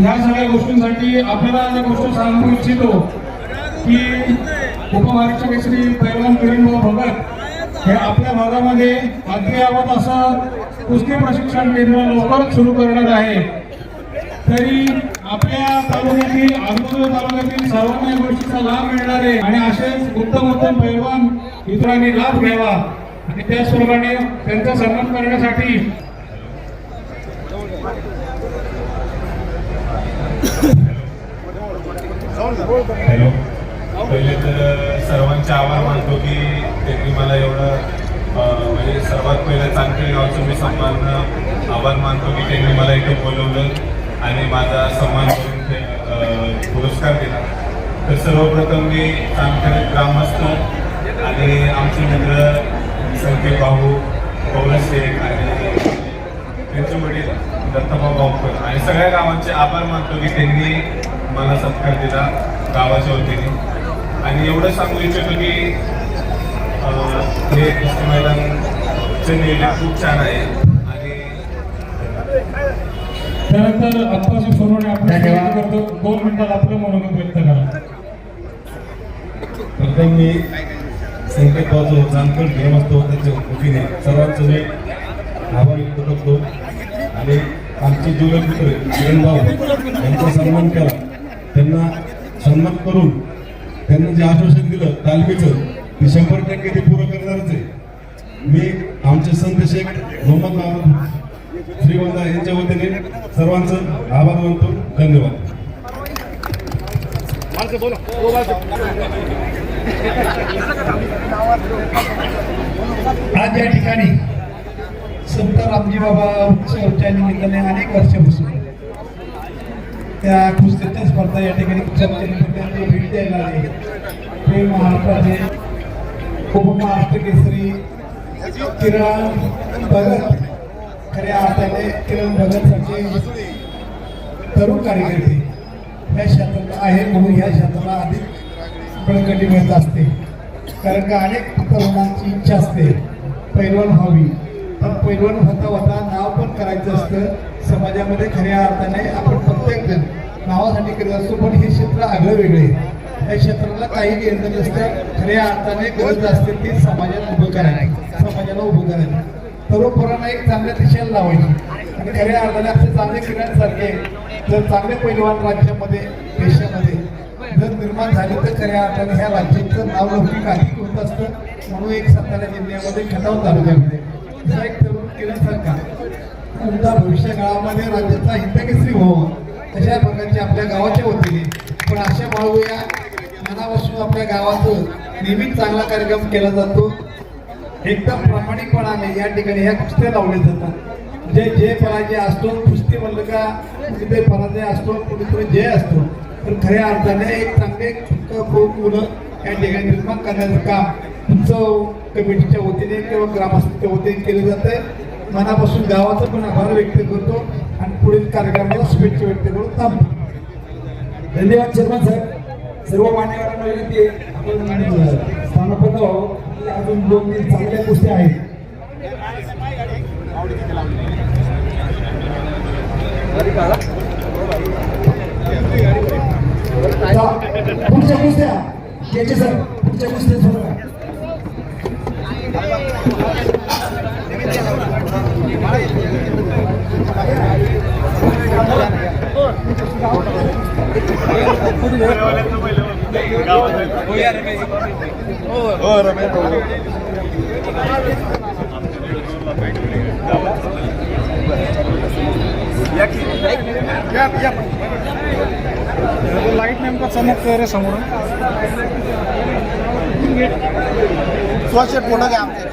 या सगळ्या गोष्टींसाठी आपल्याला एक गोष्ट सांगू इच्छितो की उपमहाराष्ट्र श्री पैलवान किरणभाऊ भगत. हे आपल्या भागामध्ये अद्ययावत असं कुस्ती प्रशिक्षण केंद्र लवकरच सुरू करणार आहे. तरी आपल्या तालुक्यातील आजूबाजू तालुक्यातील सर्वांना या गोष्टीचा लाभ मिळणार आहे आणि असेच उत्तम उत्तम पैलवान इतरांनी लाभ घ्यावा. आणि त्याचप्रमाणे त्यांचा सन्मान करण्यासाठी हॅलो. पहिले तर सर्वांचे आभार मानतो की त्यांनी मला एवढं म्हणजे सर्वात पहिलं चांगले गावचं मी सन्मान आभार मानतो की त्यांनी मला इथे बोलवलं आणि माझा सन्मान करून ते पुरस्कार दिला. तर सर्वप्रथम मी चांदखेड ग्रामस्थ आणि आमचे मित्र संकेत भाऊ पवन आणि त्यांचे वडील दत्ताभाऊ गावकर. आणि सगळ्या गावांचे आभार मानतो की त्यांनी मला सत्कार दिला गावाच्या वतीने. आणि एवढं सांगू इच्छितो की हे कुस्ती मैदानचे नियोजन खूप छान आहे. आणि त्यानंतर आत्ताची सोनवणे आपण करतो. दोन मिनिटात आपलं मनोगत व्यक्त करा. प्रथम मी संकेत बाजू जानकर ग्रामस्थ त्याच्या वतीने सर्वांचं मी आभार व्यक्त करतो आणि आमचे जीवन मित्र किरण भाऊ यांचा सन्मान केला त्यांना सन्मान करून त्यांना जे आश्वासन दिलं तालमीचं ते शंभर टक्के ते पूर्ण करणारच आहे. मी आमचे संत शेख मोहम्मद माहमूद श्रीवंदा यांच्या वतीने सर्वांचं आभार मानतो. धन्यवाद. आज या ठिकाणी संत रामजी बाबा उत्सवच्या निमित्ताने अनेक वर्षापासून त्या कुस्तीच्या स्पर्धा या ठिकाणी भेट द्यायला आले. ते महाराष्ट्राचे उपमहाराष्ट्र केसरी किरण भगत. खऱ्या अर्थाने किरण भगत सारखे तरुण कार्यकर्ते या क्षेत्रात आहे म्हणून या क्षेत्राला अधिक बळकटी मिळत असते. कारण का अनेक तरुणांची इच्छा असते. पैलवान व्हावी. पण पैलवान होता होता नाव पण करायचं असतं. समाजामध्ये खऱ्या अर्थाने आपण प्रत्येक जण नावासाठी करत असतो पण हे क्षेत्र आगळं वेगळे आहे. या क्षेत्राला काही घेणं नसतं. खऱ्या अर्थाने गरज असते ती समाजाला उभं करायला. समाजाला उभं करायला. तरुण एक चांगल्या दिशेला लावायची. आणि खऱ्या अर्थाने असे चांगले खेळण्यासारखे जर चांगले पैलवान राज्यामध्ये देशामध्ये जर निर्माण झाले तर खऱ्या अर्थाने ह्या राज्याचं नाव लौकिक अधिक होत असतं. म्हणून एक सातारा जिल्ह्यामध्ये खटाव तालुक्यामध्ये. असा एक तरुण तुमचा भविष्य काळामध्ये राज्याचा हिंदकेसरी व्हावं तशा प्रकारचे आपल्या गावाच्या वतीने पण अशा बाळूया मनापासून आपल्या गावाचं नेहमीच चांगला कार्यक्रम केला जातो. एकदम प्रामाणिकपणाने या ठिकाणी ह्या कुस्त्या लावल्या जातात. जे जे पराजय असतो कुस्ती म्हणलं का कुठे पराजय असतो कुठेतरी जय असतो. तर खऱ्या अर्थाने एक चांगले खूप मुलं या ठिकाणी निर्माण करण्याचं काम उत्सव कमिटीच्या वतीने किंवा ग्रामस्थांच्या वतीने केलं जातंय मनापासून गावाचं पण आभार व्यक्त करतो आणि पुढील कार्यक्रमाला शुभेच्छा व्यक्त करून थांबतो. धन्यवाद शर्मा साहेब. सर्व मान्यवरांना विनंती आहे. आपण की अजून दोन तीन चांगल्या गोष्टी आहेत पुढच्या कुस्त्या याचे सर पुढच्या कुस्त्या सुरू करा. लाइट नेमका चमकतोय रे समोर स्वच्छ पूर्ण घ्या आमच्या